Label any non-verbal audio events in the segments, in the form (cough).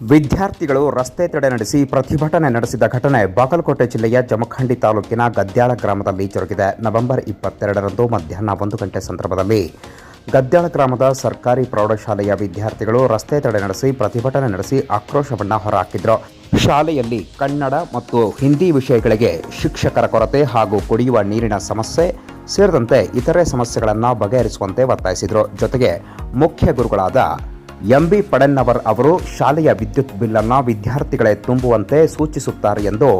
ವಿದ್ಯಾರ್ಥಿಗಳು ರಸ್ತೆ ತಡೆ ನಡೆಸಿ ಪ್ರತಿಭಟನೆ ನಡೆಸಿದ ಘಟನೆ ಬಾಗಲಕೋಟೆ ಜಿಲ್ಲೆಯ ಜಮಖಂಡಿ ತಾಲೂಕಿನ ಗದ್ಯಾಳ ಗ್ರಾಮದಲ್ಲಿ ಜರುಗಿದೆ. ನವೆಂಬರ್ ಇಪ್ಪತ್ತೆರಡರಂದು ಮಧ್ಯಾಹ್ನ ಒಂದು ಗಂಟೆ ಸಂದರ್ಭದಲ್ಲಿ ಗದ್ಯಾಳ ಗ್ರಾಮದ ಸರ್ಕಾರಿ ಪ್ರೌಢಶಾಲೆಯ ವಿದ್ಯಾರ್ಥಿಗಳು ರಸ್ತೆ ತಡೆ ನಡೆಸಿ ಪ್ರತಿಭಟನೆ ನಡೆಸಿ ಆಕ್ರೋಶವನ್ನು ಹೊರಹಾಕಿದ್ರು. ಶಾಲೆಯಲ್ಲಿ ಕನ್ನಡ ಮತ್ತು ಹಿಂದಿ ವಿಷಯಗಳಿಗೆ ಶಿಕ್ಷಕರ ಕೊರತೆ ಹಾಗೂ ಕುಡಿಯುವ ನೀರಿನ ಸಮಸ್ಯೆ ಸೇರಿದಂತೆ ಇತರೆ ಸಮಸ್ಯೆಗಳನ್ನು ಬಗೆಹರಿಸುವಂತೆ ಒತ್ತಾಯಿಸಿದರು. ಜೊತೆಗೆ ಮುಖ್ಯ ಗುರುಗಳಾದ ಎಂಬಿ ಪಡನ್ನವರ್ ಅವರು ಶಾಲೆಯ ವಿದ್ಯುತ್ ಬಿಲ್ಲನ್ನು ವಿದ್ಯಾರ್ಥಿಗಳೇ ತುಂಬುವಂತೆ ಸೂಚಿಸುತ್ತಾರೆ ಎಂದು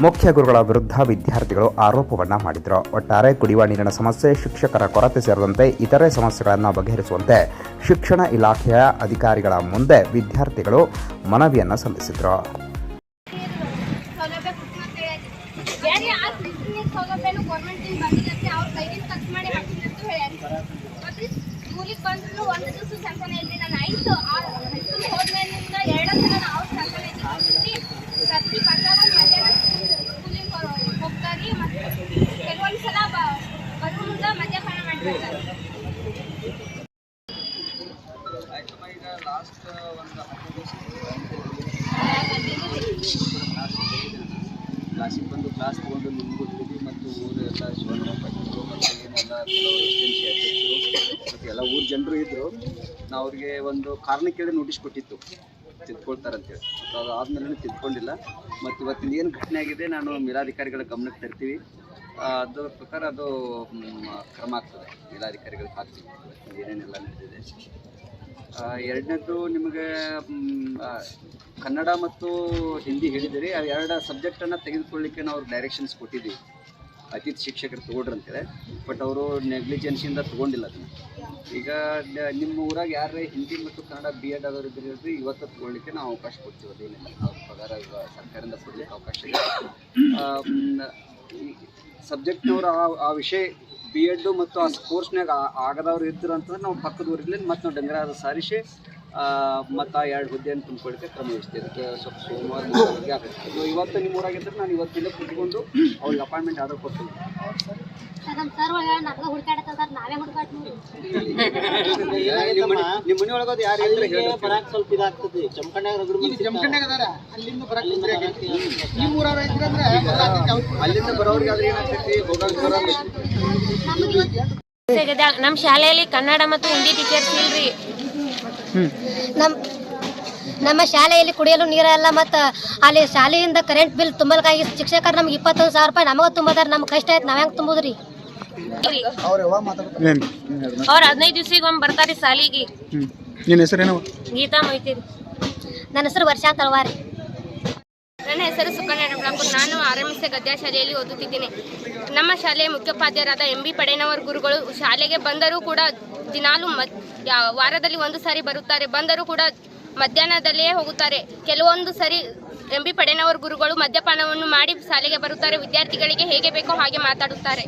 ಮುಖ್ಯ ಗುರುಗಳ ವಿರುದ್ಧ ವಿದ್ಯಾರ್ಥಿಗಳು ಆರೋಪವನ್ನು ಮಾಡಿದರು. ಒಟ್ಟಾರೆ ಕುಡಿಯುವ ನೀರಿನ ಸಮಸ್ಯೆ, ಶಿಕ್ಷಕರ ಕೊರತೆ ಸೇರಿದಂತೆ ಇತರೆ ಸಮಸ್ಯೆಗಳನ್ನು ಬಗೆಹರಿಸುವಂತೆ ಶಿಕ್ಷಣ ಇಲಾಖೆಯ ಅಧಿಕಾರಿಗಳ ಮುಂದೆ ವಿದ್ಯಾರ್ಥಿಗಳು ಮನವಿಯನ್ನು ಸಲ್ಲಿಸಿದರು. ಅವ್ರ ಶಾಸನ ಇಲ್ರಿ ನಾನು ಐದು ಹೈಸ್ಕೂಲ್ ಹೋದ್ಮೇಲಿಂದ ಎರಡು ದಿನ ನಾವು ಪ್ರತಿ ಬಂದಾಗ ಮಧ್ಯಾಹ್ನ ಹೋಗ್ತಾರಿ ಮತ್ತು ಕೆಲವೊಂದು ಸಲ ಬರೋ ಮುಂದೆ ಮದ್ಯಪಾನ ಈಗ ಲಾಸ್ಟ್ ಒಂದು ಕ್ಲಾಸಿಗೆ ಬಂದು ಕ್ಲಾಸ್ ತೊಗೊಂಡು ನಿಮಗೂ ಮತ್ತು ಊರು ಎಲ್ಲ ಶಿವಣ್ಣ ಮತ್ತು ಏನೆಲ್ಲ ಊರ ಜನರು ಇದ್ದರು ನಾವು ಅವ್ರಿಗೆ ಒಂದು ಕಾರಣ ಕೇಳಿ ನೋಟಿಸ್ ಕೊಟ್ಟಿತ್ತು. ತಿದ್ಕೊಳ್ತಾರಂತೇಳಿ ಅದು ಆದಮೇಲೆ ತಿದ್ಕೊಂಡಿಲ್ಲ. ಮತ್ತು ಇವತ್ತಿನ ಏನು ಘಟನೆ ಆಗಿದೆ ನಾನು ಮೇಲಾಧಿಕಾರಿಗಳ ಗಮನಕ್ಕೆ ತರ್ತೀವಿ. ಅದ್ರ ಪ್ರಕಾರ ಅದು ಕ್ರಮ ಆಗ್ತದೆ. ಮೇಲಾಧಿಕಾರಿಗಳಿಗೆ ಹಾಕ್ತೀವಿ ಏನೇನೆಲ್ಲ ನಡೆದಿದೆ. ಎರಡನೇದು ನಿಮಗೆ ಕನ್ನಡ ಮತ್ತು ಹಿಂದಿ ಹೇಳಿದಿರಿ. ಆ, ಎರಡು ಸಬ್ಜೆಕ್ಟನ್ನು ತೆಗೆದುಕೊಳ್ಳಿಕ್ಕೆ ನಾವು ಡೈರೆಕ್ಷನ್ಸ್ ಕೊಟ್ಟಿದ್ದೀವಿ. ಅತಿಥಿ ಶಿಕ್ಷಕರು ತೊಗೊಂಡ್ರಿ ಅಂತೇಳಿ ಬಟ್ ಅವರು ನೆಗ್ಲಿಜೆನ್ಸಿಯಿಂದ ತೊಗೊಂಡಿಲ್ಲ ಅದನ್ನು. ಈಗ ನಿಮ್ಮ ಊರಾಗ ಯಾರೇ ಹಿಂದಿ ಮತ್ತು ಕನ್ನಡ ಬಿ ಎಡ್ ಆದವ್ರು ಇದ್ರೆ ಹೇಳ್ರಿ, ಇವತ್ತು ತೊಗೊಳ್ಳಿಕ್ಕೆ ನಾವು ಅವಕಾಶ ಕೊಡ್ತೀವಿ ಅದೇನಿಲ್ಲ ಅವ್ರ ಪಗಾರ ಸರ್ಕಾರದಿಂದ ಕೊಡಲಿಕ್ಕೆ ಅವಕಾಶ ಇಲ್ಲ. ಸಬ್ಜೆಕ್ಟ್ನವ್ರು ಆ ಆ ವಿಷಯ ಬಿ ಎಡ್ ಮತ್ತು ಆ ಕೋರ್ಸ್ನಾಗ ಆಗದವ್ರು ಇದ್ರು ಅಂತಂದ್ರೆ ನಾವು ಪಕ್ಕದ ಊರಿನಲ್ಲಿ ಮತ್ತು ನಾವು ಡಂಗರಾದ ಸಾರಿಸಿ ಮತ್ತು ಎರಡು ಹುದ್ದೆಯನ್ನು ತುಂಬಿಕೊಳ್ಳಿಕ್ಕೆ ಕ್ರಮ ವಹಿಸ್ತೀವಿ ಅದಕ್ಕೆ ಸ್ವಲ್ಪ ಸೋಮವಾರ ಆಗುತ್ತೆ. ಇದು ಇವತ್ತು ನಿಮ್ಮ ಊರಾಗಿದ್ದರೆ ನಾನು ಇವತ್ತಿಂದ ಕುತ್ಕೊಂಡು ಅವ್ರಿಗೆ ಅಪಾಯಿಂಟ್ಮೆಂಟ್ ಆರ್ಡರ್ ಕೊಡ್ತೀನಿ. ನಾವೇ (laughs) ನಿಮ್ಮ ಮನೆ ನಿಮ್ಮ ಯಾರು ಬರಾಕ್ ಸ್ವಲ್ಪ ಇದಾಗ್ತದೆ. ಜಮಖಂಡ್ಯಾಗ ರಗಡ್ ಅಲ್ಲಿಂದ ಬರೋರಿಗೆ ಆದ್ರೆ ಏನಾಗ್ತೈತಿ? ಬರೋದು ನಮ್ಮ ಶಾಲೆಯಲ್ಲಿ ಕನ್ನಡ ಮತ್ತು ಹಿಂದಿ ಟೀಚರ್ಸ್ ಇಲ್ರಿ. ನಮ್ಮ ನಮ್ಮ ಶಾಲೆಯಲ್ಲಿ ಕುಡಿಯಲು ನೀರಲ್ಲ ಮತ್ತು ಅಲ್ಲಿ ಶಾಲೆಯಿಂದ ಕರೆಂಟ್ ಬಿಲ್ ತುಂಬಲಕ್ಕಾಗಿ ಶಿಕ್ಷಕರು ನಮ್ಗೆ ಇಪ್ಪತ್ತೊಂದು ಸಾವಿರ ರೂಪಾಯಿ ನಮಗೆ ತುಂಬೋದಾರ ನಮ್ಗೆ ಕಷ್ಟ ಆಯ್ತು ನಾವು ಹೆಂಗೆ ತುಂಬೋದ್ರಿ? ಅವ್ರ ಹದಿನೈದು ದಿವ್ಸಿಗೆ ಒಮ್ಮೆ ಬರ್ತಾರೆ ಶಾಲೆಗೆ. ನಿನ್ನ ಹೆಸರೇನು ಗೀತಾ ಮೊಯ್ತೀರಿ ನನ್ನ ಹೆಸರು ವರ್ಷಾ ತಳವಾರಿ ನನ್ನ ಹೆಸರು ಸುಕನ್ಯಾ ಡಬ್ಲಾಪುರ್ ನಾನು ಆರಂಭಿಸಿದ ಗದ್ಯಾ ಶಾಲೆಯಲ್ಲಿ ಓದುತ್ತಿದ್ದೇನೆ. ನಮ್ಮ ಶಾಲೆಯ ಮುಖ್ಯೋಪಾಧ್ಯಾಯರಾದ ಎಂ ಬಿ ಪಡೇನವರ್ ಗುರುಗಳು ಶಾಲೆಗೆ ಬಂದರೂ ಕೂಡ ದಿನಾಲು ಯಾ- ವಾರದಲ್ಲಿ ಒಂದು ಸಾರಿ ಬರುತ್ತಾರೆ. ಬಂದರೂ ಕೂಡ ಮಧ್ಯಾಹ್ನದಲ್ಲೇ ಹೋಗುತ್ತಾರೆ. ಕೆಲವೊಂದು ಸರಿ ಎಂ ಬಿ ಪಡೆನವರ ಗುರುಗಳು ಮದ್ಯಪಾನವನ್ನು ಮಾಡಿ ಶಾಲೆಗೆ ಬರುತ್ತಾರೆ. ವಿದ್ಯಾರ್ಥಿಗಳಿಗೆ ಹೇಗೆ ಬೇಕೋ ಹಾಗೆ ಮಾತಾಡುತ್ತಾರೆ.